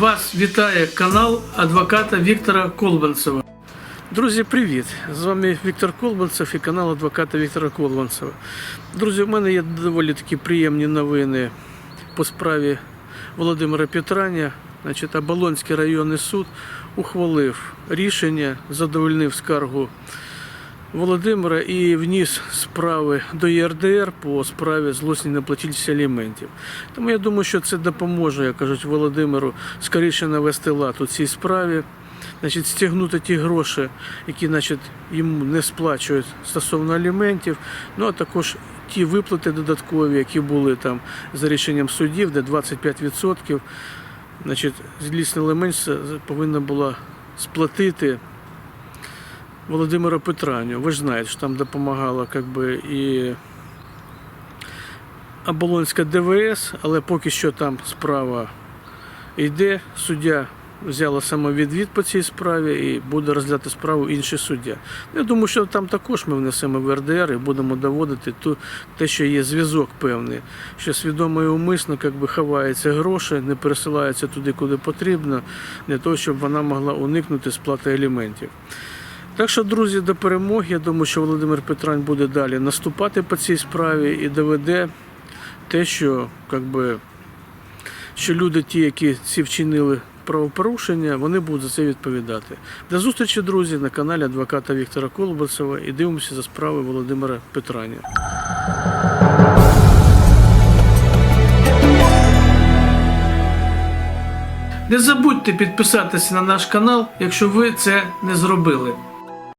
Вас вітає канал адвоката Віктора Колбанцева. Друзі, привіт! З вами Віктор Колбанцев і канал адвоката Віктора Колбанцева. Друзі, у мене є доволі такі приємні новини по справі Володимира Петраня. Значить, Оболонський районний суд ухвалив рішення, задовольнив скаргу Володимира і вніс справи до ЄРДР по справі злосні неплатільці аліментів. Тому я думаю, що це допоможе, як кажуть, Володимиру скоріше навести лад у цій справі, значить, стягнути ті гроші, які значить, йому не сплачують стосовно аліментів, ну а також ті виплати додаткові, які були там за рішенням суддів, де 25%. Значить, злісна елемент повинна була сплатити Володимира Петраню. Ви ж знаєте, що там допомагала би, і Оболонська ДВС, але поки що там справа йде. Суддя взяла самовідвід по цій справі і буде розглядати справу інший суддя. Я думаю, що там також ми внесемо в РДР і будемо доводити ту, те, що є зв'язок певний, що свідомо і умисно би, ховаються гроші, не пересилаються туди, куди потрібно, для того, щоб вона могла уникнути сплати аліментів. Так що, друзі, до перемоги. Я думаю, що Володимир Петрань буде далі наступати по цій справі і доведе те, що, как би, що люди, ті, які ці вчинили правопорушення, вони будуть за це відповідати. До зустрічі, друзі, на каналі адвоката Віктора Колбасова і дивимося за справи Володимира Петраня. Не забудьте підписатися на наш канал, якщо ви це не зробили.